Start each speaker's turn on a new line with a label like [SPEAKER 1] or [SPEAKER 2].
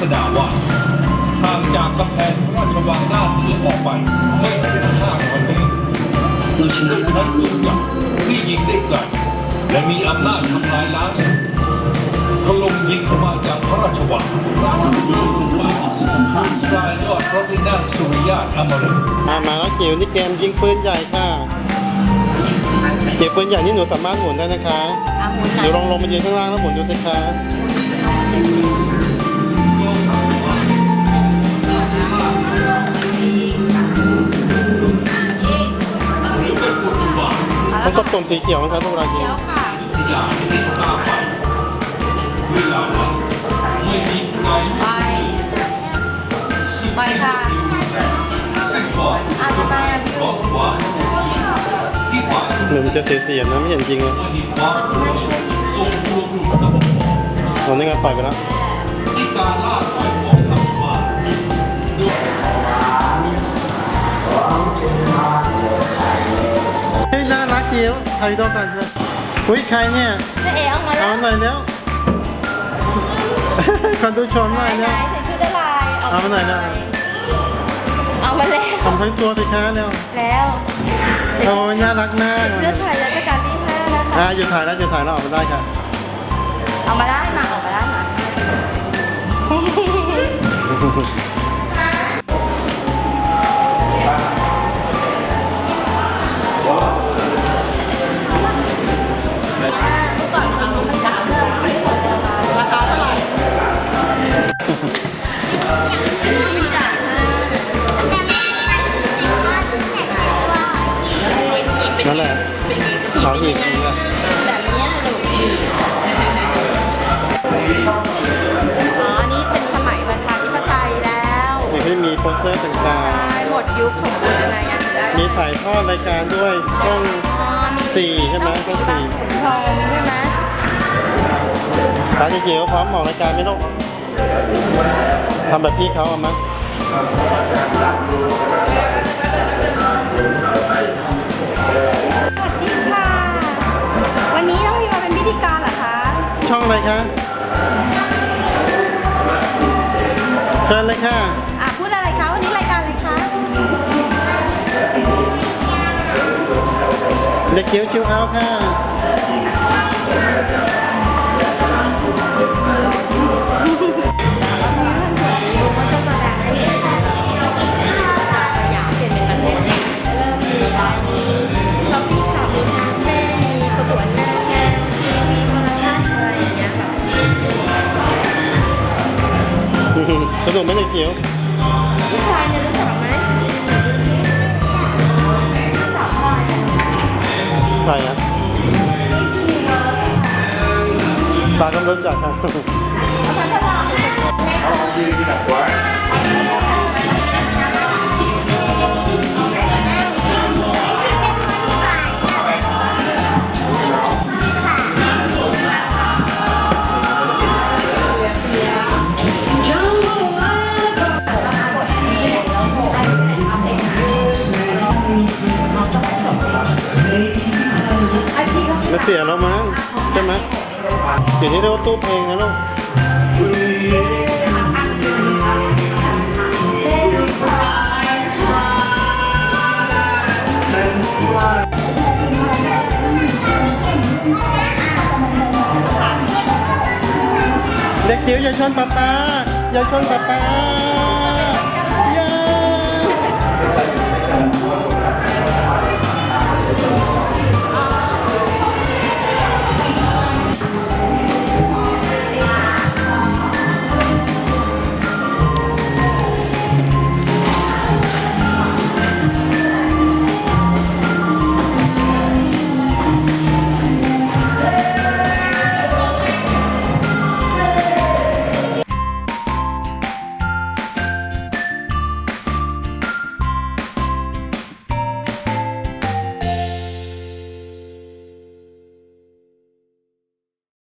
[SPEAKER 1] ษฎาว่าห่างจากกำแพงพระราชวังด้านเหนือออกไปไม่ถึง500เมตร
[SPEAKER 2] เราชนะ
[SPEAKER 1] ด้วย
[SPEAKER 2] แล้ว
[SPEAKER 1] ใช้ปืนใหญ่ที่ยิงได้ไกลและมีอำนาจทำลายล้างสัตว์ถล่มยิงเข้ามาจากพระราชวัง
[SPEAKER 2] เราสุดว่าออกสู่สงคราม
[SPEAKER 1] กลายยอดพระที่นั่งสุริยาตอมฤต
[SPEAKER 3] มามาแล้วจิ๋วนี่เกมยิงปืนใหญ่ค่ะจิ๋วปืนใหญ่นี่หนูสามารถหมุนได้นะคะ
[SPEAKER 4] อะหมุนห
[SPEAKER 3] ห
[SPEAKER 4] น่
[SPEAKER 3] นู
[SPEAKER 4] อย
[SPEAKER 3] ลองลงมายืนข้างล่างแล้วหมุนดูสิคะ ต้องกดปุ่มสีเขียวนะครับพวกเรายิง
[SPEAKER 4] เดี๋ยวค่ะ
[SPEAKER 1] ที่อยากติดตามไปเวลาว่าไม่มีผู้ใด
[SPEAKER 4] ไปไปค่ะ
[SPEAKER 1] สิ่งบอก
[SPEAKER 4] อะทำไมอะพี่
[SPEAKER 1] เพราะความที่ฝ่าย
[SPEAKER 3] หนูมันจะเสียๆนะไม่เห็นจริงเลย
[SPEAKER 1] ว่ามีความทรงรวมกลุ่มระบบ
[SPEAKER 3] หนูนี่ไงปล่อยไปแล้ว
[SPEAKER 1] ที่การล่า
[SPEAKER 3] รักจิ๋วถ่ายวิดีโอกันเลยอุ้ยใครเนี่ย
[SPEAKER 4] เจ๊เอ๋ออกมาแล้
[SPEAKER 3] เอา
[SPEAKER 4] ว
[SPEAKER 3] หน่อยแล้ว คนดูชมหน่อย
[SPEAKER 4] ไหน
[SPEAKER 3] เนี่ย
[SPEAKER 4] ใส่ชุดอะไรออก
[SPEAKER 3] เอามาหน่อยนะ
[SPEAKER 4] เอามาแล้ว
[SPEAKER 3] ทำทั้งตัวสิคะแล้ว
[SPEAKER 4] แล้ว
[SPEAKER 3] โอ้ยน่ารักมาก
[SPEAKER 4] เสื้อถ่ายรัชกาลที่ห้านะคะ
[SPEAKER 3] อ่าหยุดถ่ายแล้วหยุดถ่ายแล้วออกมาได้ค่ะ
[SPEAKER 4] เอามาได้มาออกมาได้มารา เขา
[SPEAKER 3] หีบจริงอะ
[SPEAKER 4] แบบนี้ลูกอ๋อนี่เป็นสมัยประชาธิปไตยแล้ว
[SPEAKER 3] มีที่มีโปสเตอร์ต่าง
[SPEAKER 4] ใช่หมดยุคสมบูรณ์อะไรอย่างเงี้ย
[SPEAKER 3] ๆมีถ่ายทอดรายการด้วยช่อง
[SPEAKER 4] อ๋อมี
[SPEAKER 3] สี่ใช่ไหม
[SPEAKER 4] ช่อง
[SPEAKER 3] ช่องสี่
[SPEAKER 4] บางขุนพรหมใช่ไหม
[SPEAKER 3] ร้านจิ๋วพร้อมออกรายการไหมลูกทำแบบพี่เขาเอามั้ย ไร
[SPEAKER 4] มีล็อบบี้ช็อปมีคาเฟ่มีประกวดนางงามทีวีรทัศน์อะไรอย่างเงี้ยค่ะ
[SPEAKER 3] สนุกไหมเด็กจิ๋ว ตาต้องรู้จักค่ะไม่เสียแล้วมั้งใช่ไหม เดี๋ยวนี้เรียกว่าตู้เพลงนะลูกเด็กจิ๋วอย่าชนป๊าป๊าอย่าชนป๊าป๊า